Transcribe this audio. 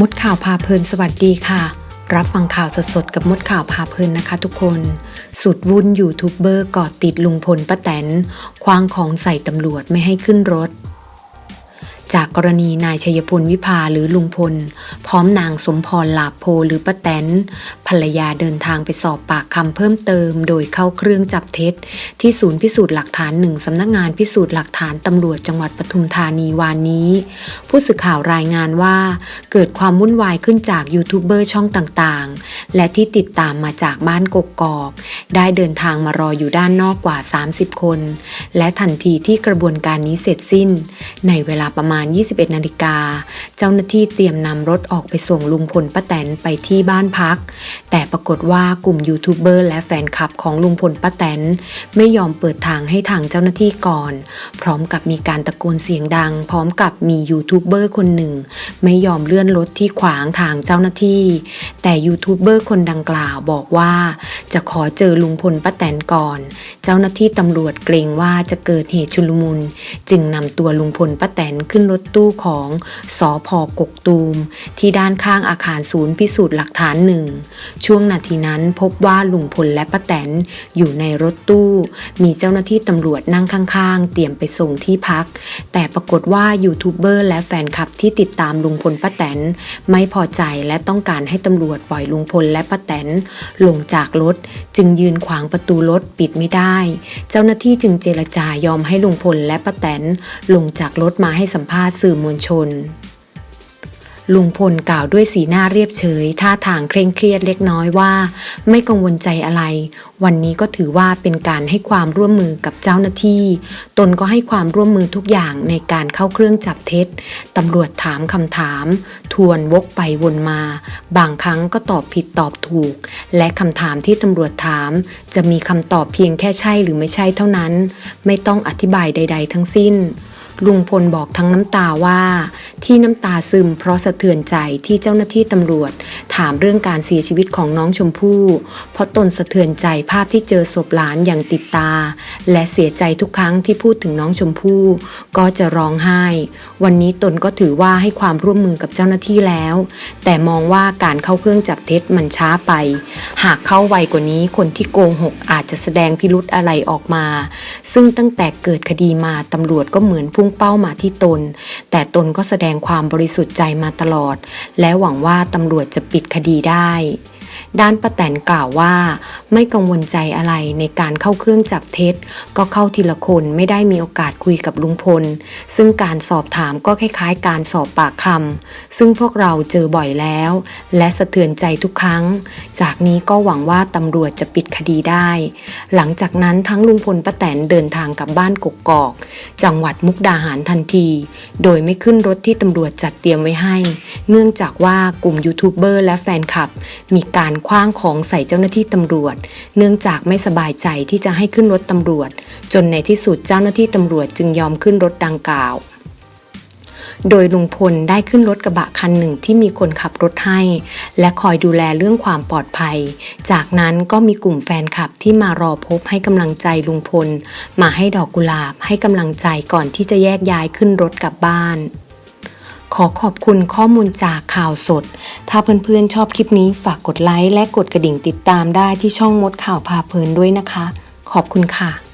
มดข่าวพาเพลินสวัสดีค่ะ รับฟังข่าวสดๆกับมดข่าวพาเพลินนะคะทุกคน สุดวุ่นยูทูบเบอร์กอดติดลุงพลป้าแตนคว้างของใส่ตำรวจไม่ให้ขึ้นรถ จากกรณีนายชัยพลวิภาหรือลุงพล พร้อมนางสมพรลาโพหรือป้าแตนภรรยาเดินทางไปสอบปากคำเพิ่มเติม โดยเข้าเครื่องจับเท็จ ที่ศูนย์พิสูจน์หลักฐานหนึ่งสำนักงานพิสูจน์หลักฐานตำรวจจังหวัดปทุมธานีวานนี้ ผู้สื่อข่าวรายงานว่า เกิดความวุ่นวายขึ้นจากยูทูบเบอร์ช่องต่างๆ และที่ติดตามมาจากบ้านกกอก ได้เดินทางมารออยู่ด้านนอกกว่า 30 คน และทันทีที่กระบวนการนี้เสร็จสิ้น ในเวลาประมาณาณ 21 นาฬิกา เจ้าหน้าที่เตรียมนำรถออกไปส่งลุงพลป้าแตนไปที่บ้านพัก แต่ปรากฏว่ากลุ่มยูทูบเบอร์และแฟนคลับของลุงพลป้าแตน ไม่ยอมเปิดทางให้ทางเจ้าหน้าที่ก่อน พร้อมกับมีการตะโกนเสียงดัง พร้อมกับมียูทูบเบอร์คนหนึ่ง ไม่ยอมเลื่อนรถที่ขวางทางเจ้าหน้าที่ แต่ยูทูบเบอร์คนดังกล่าวบอกว่า จะขอเจอลุงพลป้าแตนก่อน เจ้าหน้าที่ตำรวจเกรงว่าจะเกิดเหตุชุลมุน จึงนำตัวลุงพลป้าแตนขึ้นรถตู้ของสอพกกตูม ที่ด้านข้างอาคารศูนย์พิสูจน์หลักฐานหนึ่ง ช่วงนาทีนั้นพบว่าลุงพลและป้าแตนอยู่ในรถตู้ มีเจ้าหน้าที่ตำรวจนั่งข้างๆ เตรียมไปส่งที่พัก แต่ปรากฏว่ายูทูบเบอร์และแฟนคลับที่ติดตามลุงพลป้าแตนไม่พอใจและต้องการให้ตำรวจปล่อยลุงพลและป้าแตนลงจากรถ จึงยืนขวางประตูรถปิดไม่ได้ เจ้าหน้าที่จึงเจรจายอมให้ลุงพลและป้าแตนลงจากรถมาให้สัมภาษณ์สื่อมวลชน ลุงพลกล่าวด้วยสีหน้าเรียบเฉย ท่าทางเคร่งเครียดเล็กน้อยว่า ไม่กังวลใจอะไร วันนี้ก็ถือว่าเป็นการให้ความร่วมมือกับเจ้าหน้าที่ ตนก็ให้ความร่วมมือทุกอย่างในการเข้าเครื่องจับเท็จตำรวจถามคำถาม ทวนวกไปวนมา บางครั้งก็ตอบผิดตอบถูก และคำถามที่ตำรวจถาม จะมีคำตอบเพียงแค่ใช่หรือไม่ใช่เท่านั้น ไม่ต้องอธิบายใด ๆ ทั้งสิ้น ลุงพลบอกทั้งน้ำตาว่า ที่น้ำตาซึมเพราะสะเทือนใจที่เจ้าหน้าที่ตำรวจ ถามเรื่องการเสียชีวิตของน้องชมพู่ เพราะตนสะเทือนใจภาพที่เจอศพหลานอย่างติดตา และเสียใจทุกครั้งที่พูดถึงน้องชมพู่ ก็จะร้องไห้ วันนี้ตนก็ถือว่าให้ความร่วมมือกับเจ้าหน้าที่แล้ว แต่มองว่าการเข้าเครื่องจับเท็จมันช้าไป หากเข้าไวกว่านี้คนที่โกหกอาจจะแสดงพิรุธอะไรออกมา ซึ่งตั้งแต่เกิดคดีมาตำรวจก็เหมือนพุ่งเป้ามาที่ตน แต่ตนก็แสดงความบริสุทธิ์ใจมาตลอด และหวังว่าตำรวจจะปิดคดีได้ ด้านป้าแตนกล่าวว่า ไม่กังวลใจอะไรในการเข้าเครื่องจับเท็จ ก็เข้าทีละคนไม่ได้มีโอกาสคุยกับลุงพล ซึ่งการสอบถามก็คล้ายๆ การสอบปากคำซึ่งพวกเราเจอบ่อยแล้ว และสะเทือนใจทุกครั้ง จากนี้ก็หวังว่าตำรวจจะปิดคดีได้ หลังจากนั้นทั้งลุงพลป้าแตนเดินทางกลับบ้านกกอก จังหวัดมุกดาหารทันที โดยไม่ขึ้นรถที่ตำรวจจัดเตรียมไว้ให้ เนื่องจากว่ากลุ่มยูทูบเบอร์และแฟนคลับ มีการคว้างของใส่เจ้าหน้าที่ตำรวจ เนื่องจากไม่สบายใจที่จะให้ขึ้นรถตำรวจ จนในที่สุดเจ้าหน้าที่ตำรวจจึงยอมขึ้นรถดังกล่าวโดยลุงพลได้ขึ้นรถกระบะคันหนึ่งที่มีคนขับรถให้ และคอยดูแลเรื่องความปลอดภัย จากนั้นก็มีกลุ่มแฟนคลับที่มารอพบให้กำลังใจลุงพล มาให้ดอกกุหลาบให้กำลังใจก่อนที่จะแยกย้ายขึ้นรถกลับบ้าน ขอขอบคุณข้อมูลจากข่าวสด ถ้าเพื่อนๆชอบคลิปนี้ฝากกดไลค์และกดกระดิ่งติดตามได้ที่ช่องมดข่าวพาเพลินด้วยนะคะ ขอบคุณค่ะ